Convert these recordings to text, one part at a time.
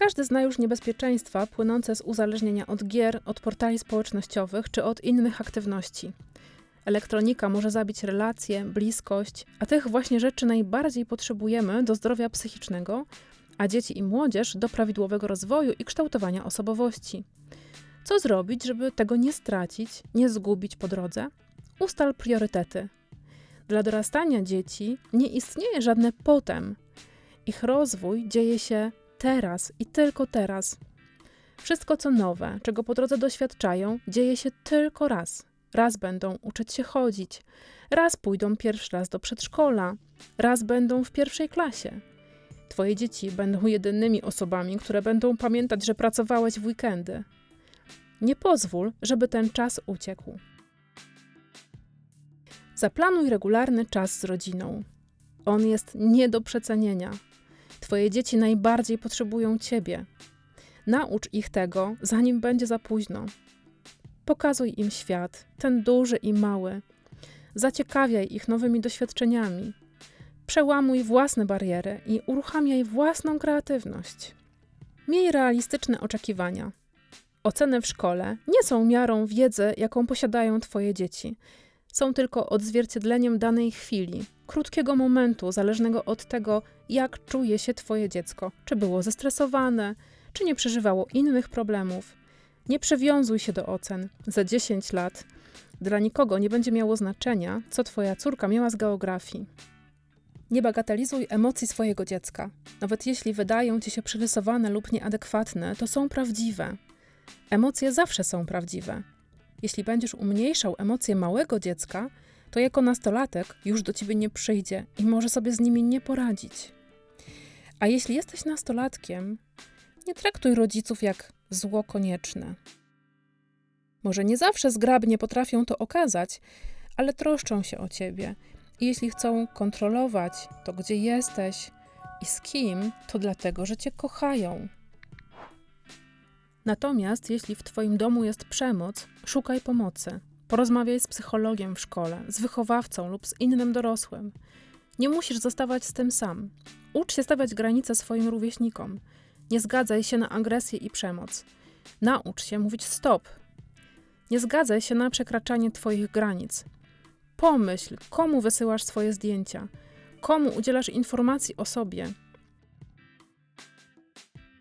Każdy zna już niebezpieczeństwa płynące z uzależnienia od gier, od portali społecznościowych czy od innych aktywności. Elektronika może zabić relacje, bliskość, a tych właśnie rzeczy najbardziej potrzebujemy do zdrowia psychicznego, a dzieci i młodzież do prawidłowego rozwoju i kształtowania osobowości. Co zrobić, żeby tego nie stracić, nie zgubić po drodze? Ustal priorytety. Dla dorastania dzieci nie istnieje żadne potem. Ich rozwój dzieje się teraz i tylko teraz. Wszystko, co nowe, czego po drodze doświadczają, dzieje się tylko raz. Raz będą uczyć się chodzić, raz pójdą pierwszy raz do przedszkola, raz będą w pierwszej klasie. Twoje dzieci będą jedynymi osobami, które będą pamiętać, że pracowałeś w weekendy. Nie pozwól, żeby ten czas uciekł. Zaplanuj regularny czas z rodziną. On jest nie do przecenienia. Twoje dzieci najbardziej potrzebują Ciebie. Naucz ich tego, zanim będzie za późno. Pokazuj im świat, ten duży i mały. Zaciekawiaj ich nowymi doświadczeniami. Przełamuj własne bariery i uruchamiaj własną kreatywność. Miej realistyczne oczekiwania. Oceny w szkole nie są miarą wiedzy, jaką posiadają Twoje dzieci. Są tylko odzwierciedleniem danej chwili, krótkiego momentu, zależnego od tego, jak czuje się Twoje dziecko. Czy było zestresowane, czy nie przeżywało innych problemów. Nie przywiązuj się do ocen. Za 10 lat dla nikogo nie będzie miało znaczenia, co Twoja córka miała z geografii. Nie bagatelizuj emocji swojego dziecka. Nawet jeśli wydają ci się przerysowane lub nieadekwatne, to są prawdziwe. Emocje zawsze są prawdziwe. Jeśli będziesz umniejszał emocje małego dziecka, to jako nastolatek już do ciebie nie przyjdzie i może sobie z nimi nie poradzić. A jeśli jesteś nastolatkiem, nie traktuj rodziców jak zło konieczne. Może nie zawsze zgrabnie potrafią to okazać, ale troszczą się o ciebie. I jeśli chcą kontrolować to, gdzie jesteś i z kim, to dlatego, że cię kochają. Natomiast jeśli w Twoim domu jest przemoc, szukaj pomocy. Porozmawiaj z psychologiem w szkole, z wychowawcą lub z innym dorosłym. Nie musisz zostawać z tym sam. Ucz się stawiać granice swoim rówieśnikom. Nie zgadzaj się na agresję i przemoc. Naucz się mówić stop. Nie zgadzaj się na przekraczanie Twoich granic. Pomyśl, komu wysyłasz swoje zdjęcia, komu udzielasz informacji o sobie,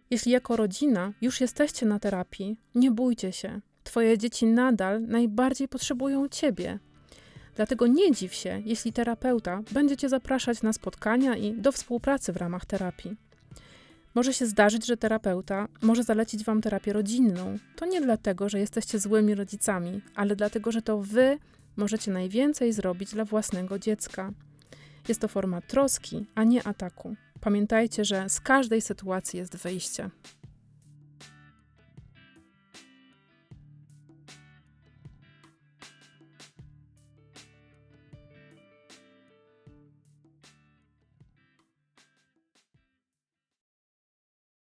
jeśli jako rodzina już jesteście na terapii, nie bójcie się. Twoje dzieci nadal najbardziej potrzebują Ciebie. Dlatego nie dziw się, jeśli terapeuta będzie Cię zapraszać na spotkania i do współpracy w ramach terapii. Może się zdarzyć, że terapeuta może zalecić Wam terapię rodzinną. To nie dlatego, że jesteście złymi rodzicami, ale dlatego, że to Wy możecie najwięcej zrobić dla własnego dziecka. Jest to forma troski, a nie ataku. Pamiętajcie, że z każdej sytuacji jest wyjście.